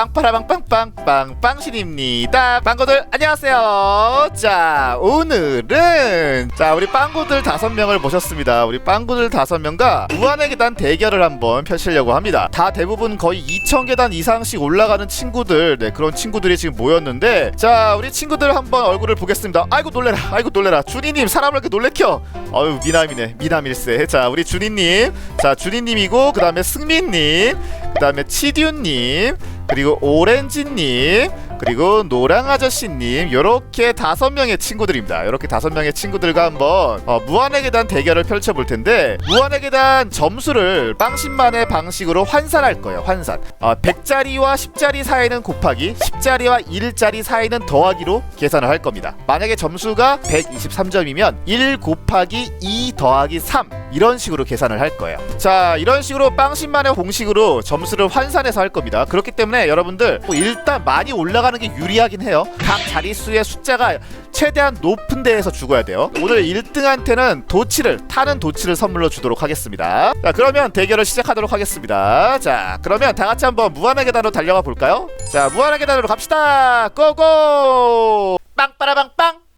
빵빠라빵 빵빵 빵 빵신입니다 빵구들 안녕하세요 자 오늘은 자 우리 빵구들 다섯 명을 모셨습니다 우리 빵구들 다섯 명과 무한의 계단 대결을 한번 펼치려고 합니다 다 대부분 거의 2,000계단 이상씩 올라가는 친구들 네 그런 친구들이 지금 모였는데 자 우리 친구들 한번 얼굴을 보겠습니다 아이고 놀래라 아이고 놀래라 준이님 사람을 이렇게 놀래켜 어유 미남이네 미남일세 자 우리 준이님 자 준이님이고 그 다음에 승민님 그 다음에 치듀님 그리고 오렌지님 그리고 노랑 아저씨님 요렇게 다섯 명의 친구들입니다. 요렇게 다섯 명의 친구들과 한번 어, 무한의 계단 대결을 펼쳐볼 텐데 무한의 계단 점수를 빵신만의 방식으로 환산할 거예요 환산. 어, 100짜리와 10짜리 사이는 곱하기 10짜리와 1짜리 사이는 더하기로 계산을 할 겁니다. 만약에 점수가 123점이면 1 곱하기 2 더하기 3 이런 식으로 계산을 할 거예요. 자 이런 식으로 빵신만의 공식으로 점수를 환산해서 할 겁니다. 그렇기 때문에 여러분들 뭐 일단 많이 올라가는 게 유리하긴 해요. 각 자릿수의 숫자가 최대한 높은 데에서 죽어야 돼요. 오늘 1등한테는 도치를 타는 도치를 선물로 주도록 하겠습니다. 자 그러면 대결을 시작하도록 하겠습니다. 자 그러면 다 같이 한번 무한의 계단으로 달려가 볼까요? 자 무한의 계단으로 갑시다. 고고! 빵빠라빵빵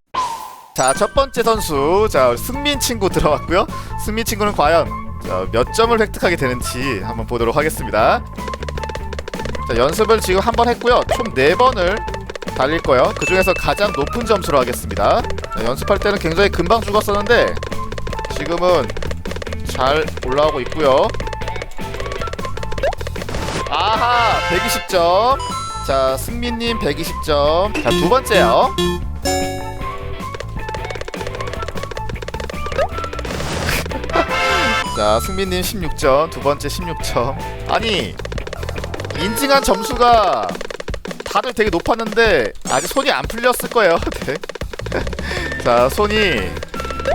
자, 첫 번째 선수. 자, 승민 친구 들어왔고요. 승민 친구는 과연 자, 몇 점을 획득하게 되는지 한번 보도록 하겠습니다. 자, 연습을 지금 한 번 했고요. 총 네번을 달릴 거예요. 그 중에서 가장 높은 점수로 하겠습니다. 자, 연습할 때는 굉장히 금방 죽었었는데 지금은 잘 올라오고 있고요. 아하, 120점. 자, 승민님 120점. 자, 두 번째요. 자 승민님 16점 두 번째 16점. 아니 인증한 점수가 다들 되게 높았는데 아직 손이 안 풀렸을 거예요. 네. 자 손이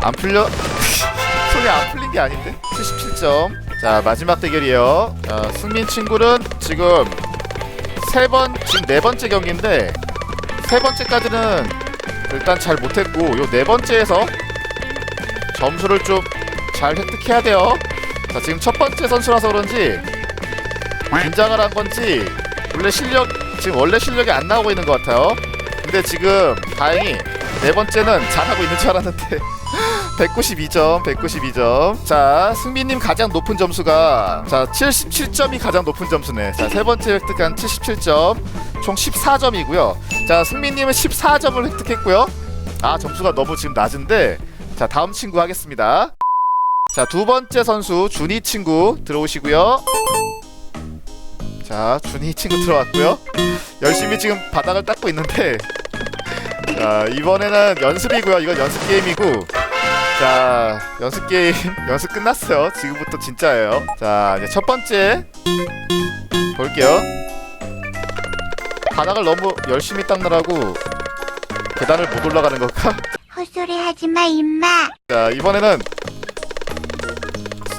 안 풀려 손이 안 풀린 게 아닌데? 77점. 자 마지막 대결이에요. 자 승민 친구는 지금 세 번 지금 네 번째 경기인데 세 번째까지는 일단 잘 못했고 요 네 번째에서 점수를 좀 잘 획득해야 돼요. 자, 지금 첫 번째 선수라서 그런지 긴장을 한 건지 원래 실력 지금 원래 실력이 안 나오고 있는 것 같아요. 근데 지금 다행히 네 번째는 잘하고 있는 줄 알았는데 192점, 192점. 자, 승민님 가장 높은 점수가 자 77점이 가장 높은 점수네. 자, 세 번째 획득한 77점, 총 14점이고요. 자, 승민님은 14점을 획득했고요. 아, 점수가 너무 지금 낮은데. 자, 다음 친구 하겠습니다. 자, 두 번째 선수 준이 친구 들어오시고요. 자, 준이 친구 들어왔고요. 열심히 지금 바닥을 닦고 있는데 자, 이번에는 연습이고요. 이건 연습 게임이고 자, 연습 게임 연습 끝났어요. 지금부터 진짜예요. 자, 이제 첫 번째 볼게요. 바닥을 너무 열심히 닦느라고 계단을 못 올라가는 걸까? 헛소리 하지 마, 임마. 자 이번에는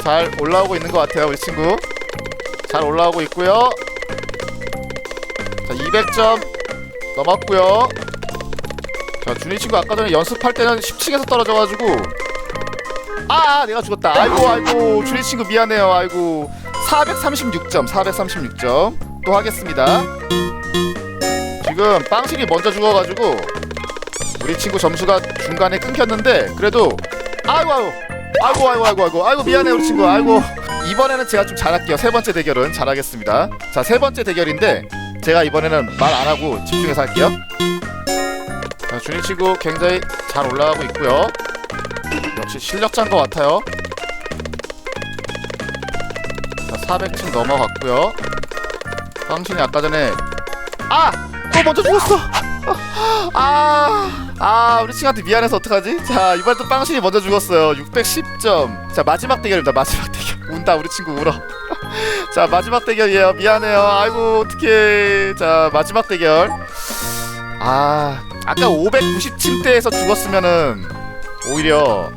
잘 올라오고 있는 것 같아요 우리 친구. 잘 올라오고 있고요. 자 200점 넘었고요. 자 준이 친구 아까 전에 연습할 때는 10층에서 떨어져가지고. 아 내가 죽었다. 아이고 아이고 준이 친구 미안해요. 아이고. 436점 436점. 또 하겠습니다. 지금 빵실이 먼저 죽어가지고 우리 친구 점수가 중간에 끊겼는데 그래도 아이고 아이고 아이고 아이고 아이고 아이고. 아이고 미안해 우리 친구. 아이고. 이번에는 제가 좀 잘할게요. 세 번째 대결은 잘하겠습니다. 자 세 번째 대결인데 제가 이번에는 말 안 하고 집중해서 할게요. 자, 준이 친구 굉장히 잘 올라가고 있고요. 역시 실력자인 것 같아요. 자 400층 넘어갔고요. 당신이 아까 전에 아! 또 먼저 죽었어! 아, 아, 우리 친구한테 미안해서 어떡하지? 자, 이번 또 빵신이 먼저 죽었어요. 610점. 자, 마지막 대결입니다. 마지막 대결. 운다, 우리 친구 울어. 자, 마지막 대결이에요. 미안해요. 아이고, 어떡해. 자, 마지막 대결. 아, 아까 590층대에서 죽었으면은 오히려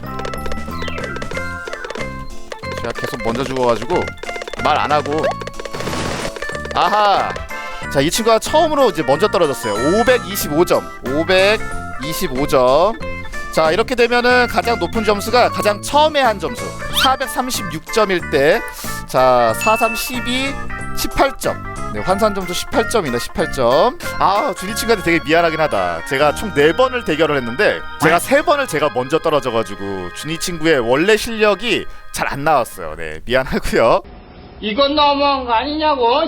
제가 계속 먼저 죽어가지고 말 안 하고 아하 자, 이 친구가 처음으로 이제 먼저 떨어졌어요. 525점. 525점. 자, 이렇게 되면은 가장 높은 점수가 가장 처음에 한 점수. 436점일 때. 자, 4312 18점. 네, 환산 점수 18점이네 18점 아 준이 친구한테 되게 미안하긴 하다 제가 총 4번을 대결을 했는데 제가 3번을 제가 먼저 떨어져가지고 준이 친구의 원래 실력이 잘 안 나왔어요 네 미안하고요 이건 너무한 거 아니냐고.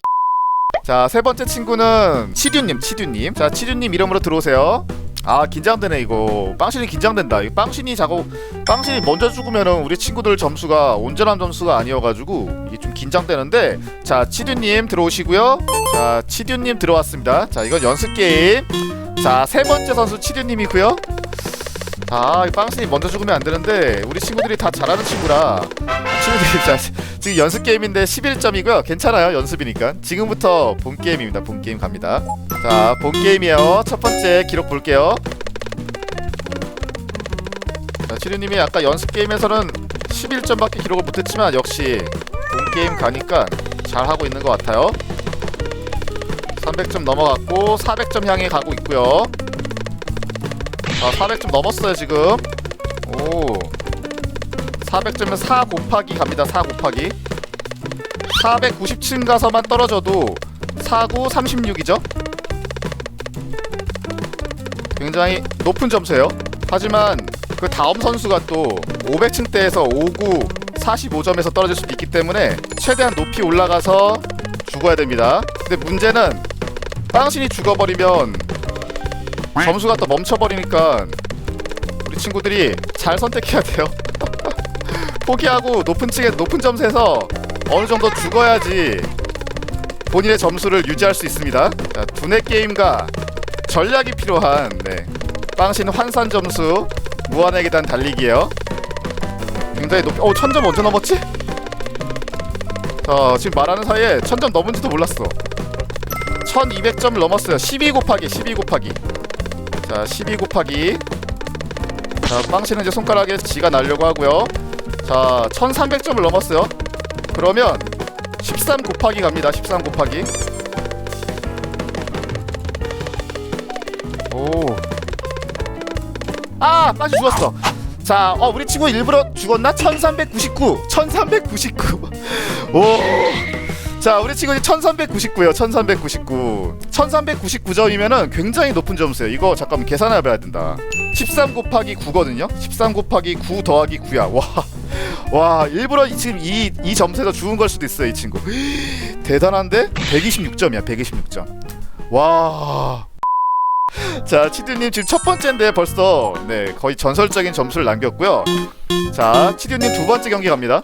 자 세 번째 친구는 치듀님 치듀님 자 치듀님 이름으로 들어오세요 아 긴장되네 이거. 빵신이 긴장된다. 이 빵신이 자고 빵신이 먼저 죽으면은 우리 친구들 점수가 온전한 점수가 아니어가지고 이게 좀 긴장되는데 자 치듀님 들어오시고요. 자 치듀님 들어왔습니다. 자 이건 연습 게임. 자 세 번째 선수 치듀님이고요 아, 이 빵신이 먼저 죽으면 안 되는데 우리 친구들이 다 잘하는 친구라 친구들이 자, 지금 연습 게임인데 11점이고요. 괜찮아요. 연습이니까. 지금부터 본 게임입니다. 본 게임 갑니다. 자, 본 게임이에요. 첫 번째 기록 볼게요. 자, 치료님이 아까 연습 게임에서는 11점밖에 기록을 못했지만 역시 본 게임 가니까 잘 하고 있는 것 같아요. 300점 넘어갔고 400점 향해 가고 있고요. 자, 400점 넘었어요 지금. 오. 400점은 4 곱하기 갑니다. 4 곱하기 497 가서만 떨어져도 49 36이죠. 굉장히 높은 점수예요. 하지만 그 다음 선수가 또 500층 대에서 59 45점에서 떨어질 수도 있기 때문에 최대한 높이 올라가서 죽어야 됩니다. 근데 문제는 빵신이 죽어버리면 점수가 또 멈춰버리니까 우리 친구들이 잘 선택해야 돼요. 포기하고 높은 층에 높은 점수에서 어느 정도 죽어야지 본인의 점수를 유지할 수 있습니다. 자, 두뇌 게임과 전략이 필요한 네. 빵신 환산 점수 무한의 계단 달리기예요. 굉장히 높이. 어, 천점 언제 넘었지? 자, 지금 말하는 사이에 천점 넘은지도 몰랐어. 1200점을 넘었어요. 12 곱하기 12 곱하기. 자, 12 곱하기. 자, 빵신은 이제 손가락에 지가 날려고 하고요. 자, 1300점을 넘었어요. 그러면 13 곱하기 갑니다. 13 곱하기. 오. 아, 빠지 죽었어. 자, 어, 우리 친구 일부러 죽었나? 1399. 1399. 오. 자, 우리 친구 1399요. 1399. 1399점이면은 굉장히 높은 점수예요. 이거 잠깐만 계산해 봐야 된다. 13 곱하기 9거든요. 13 곱하기 9 더하기 9야. 와. 와, 일부러 이, 지금 이, 이 점수에서 죽은 걸 수도 있어요, 이 친구. 대단한데? 126점이야, 126점. 와. 자, 치드님 지금 첫 번째인데 벌써 네 거의 전설적인 점수를 남겼고요. 자, 치드님 두 번째 경기 갑니다.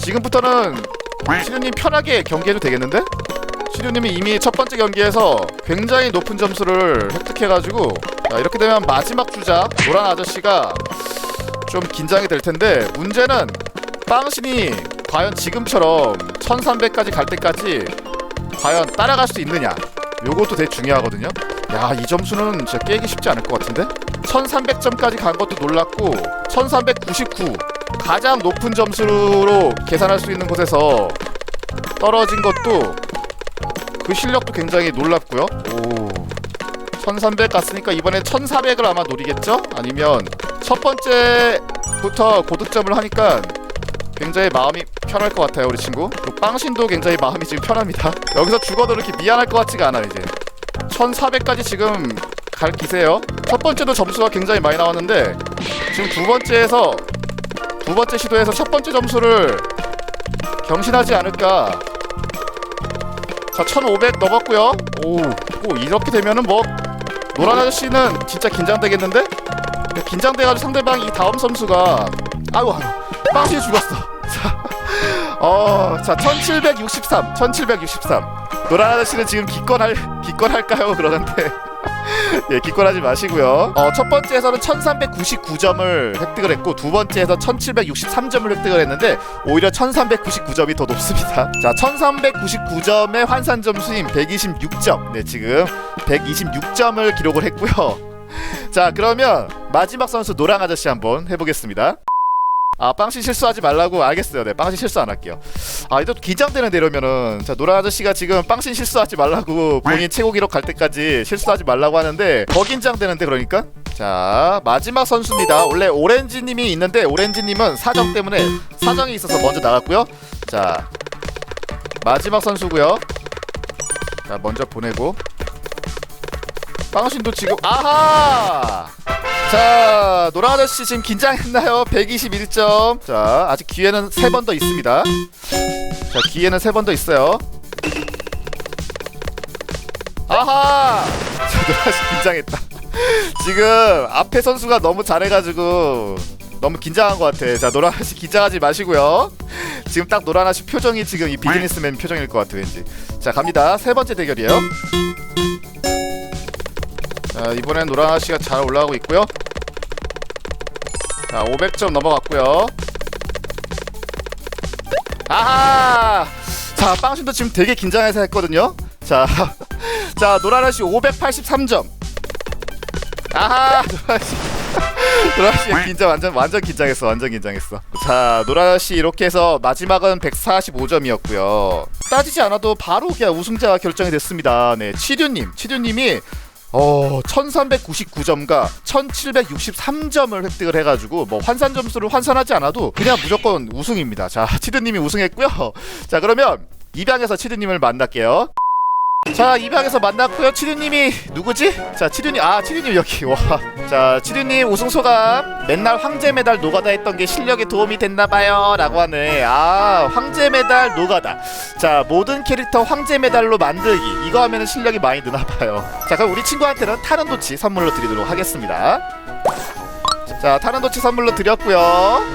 지금부터는 치드님 편하게 경기해도 되겠는데? 치드님이 이미 첫 번째 경기에서 굉장히 높은 점수를 획득해가지고 자, 이렇게 되면 마지막 주자 노란 아저씨가 좀 긴장이 될 텐데 문제는 빵신이 과연 지금처럼 1300까지 갈 때까지 과연 따라갈 수 있느냐 요것도 되게 중요하거든요. 야 이 점수는 진짜 깨기 쉽지 않을 것 같은데? 1300점까지 간 것도 놀랍고 1399 가장 높은 점수로 계산할 수 있는 곳에서 떨어진 것도 그 실력도 굉장히 놀랍고요. 오. 1300 갔으니까 이번에 1400을 아마 노리겠죠? 아니면 첫 번째부터 고득점을 하니까 굉장히 마음이 편할 것 같아요 우리 친구. 그리고 빵신도 굉장히 마음이 지금 편합니다. 여기서 죽어도 이렇게 미안할 것 같지가 않아요 이제. 1400까지 지금 갈 기세예요. 첫 번째도 점수가 굉장히 많이 나왔는데 지금 두 번째에서 두 번째 시도에서 첫 번째 점수를 경신하지 않을까. 자 1500 넘었고요. 오, 오 이렇게 되면은 뭐 노란 아저씨는 진짜 긴장되겠는데? 긴장돼가지고 상대방 이 다음 선수가 아이고 아이고 빵시 죽었어. 자, 어, 자 1763 1763 노란 아저씨는 지금 기권할 기권할까요? 그러는데. 예 기권하지 마시고요. 어, 첫 번째에서는 1399점을 획득을 했고 두 번째에서 1763점을 획득을 했는데 오히려 1399점이 더 높습니다. 자 1399점의 환산 점수인 126점. 네 지금 126점을 기록을 했고요. 자 그러면 마지막 선수 노랑 아저씨 한번 해 보겠습니다 아 빵신 실수하지 말라고 알겠어요. 네 빵신 실수 안 할게요. 아 이거 긴장되는데 이러면은 자 노란 아저씨가 지금 빵신 실수하지 말라고 본인 최고 기록 갈 때까지 실수하지 말라고 하는데 더 긴장되는데 그러니까? 자 마지막 선수입니다. 원래 오렌지님이 있는데 오렌지님은 사정 때문에 사정이 있어서 먼저 나갔고요. 자 마지막 선수고요. 자 먼저 보내고 빵신도 지금 아하! 자 노랑 아저씨 지금 긴장했나요? 121점. 자 아직 기회는 세번더 있습니다. 자 기회는 세번더 있어요. 아하! 자 노랑 아저씨 긴장했다. 지금 앞에 선수가 너무 잘해가지고 너무 긴장한 것 같아. 자 노랑 아저씨 긴장하지 마시고요. 지금 딱 노란 아저씨 표정이 지금 이 비즈니스맨 표정일 것 같아 왠지. 자 갑니다. 세 번째 대결이에요 자 이번엔 노란 아저씨가 잘 올라가고 있고요. 자 500점 넘어갔고요. 아하! 자 빵신도 지금 되게 긴장해서 했거든요. 자, 자 노란 아저씨 583점. 아하! 노란 아저씨. 노란 아저씨 긴장 완전 완전 긴장했어 완전 긴장했어. 자 노란 아저씨 이렇게 해서 마지막은 145점이었고요. 따지지 않아도 바로 그냥 우승자가 결정이 됐습니다. 네 치류님. 치류님이 어 1399점과 1763점을 획득을 해가지고 뭐 환산 점수를 환산하지 않아도 그냥 무조건 우승입니다. 자 치드님이 우승했고요. 자 그러면 입양에서 치드님을 만날게요 자 입양에서 만났고요. 치류님이 누구지? 자 치류님 아 치류님 여기. 와 자 치류님 우승 소감. 맨날 황제 메달 노가다 했던 게 실력에 도움이 됐나봐요. 라고 하네. 아 황제 메달 노가다. 자 모든 캐릭터 황제 메달로 만들기. 이거 하면 실력이 많이 느나봐요. 자 그럼 우리 친구한테는 타른도치 선물로 드리도록 하겠습니다 자 타른도치 선물로 드렸고요.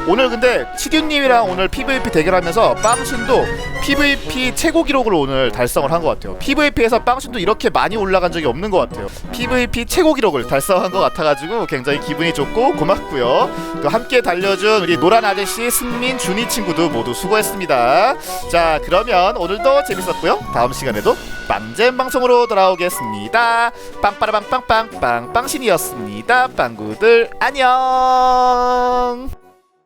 오늘 근데 치듀님이랑 오늘 PVP 대결하면서 빵신도 PVP 최고 기록을 오늘 달성을 한 것 같아요. PVP에서 빵신도 이렇게 많이 올라간 적이 없는 것 같아요. PVP 최고 기록을 달성한 것 같아가지고 굉장히 기분이 좋고 고맙고요. 또 함께 달려준 우리 노란 아저씨 승민 준이 친구도 모두 수고했습니다. 자 그러면 오늘도 재밌었고요. 다음 시간에도 빵잼 방송으로 돌아오겠습니다. 빵빠라빵빵빵빵 빵신이었습니다. 빵구들 안녕 อง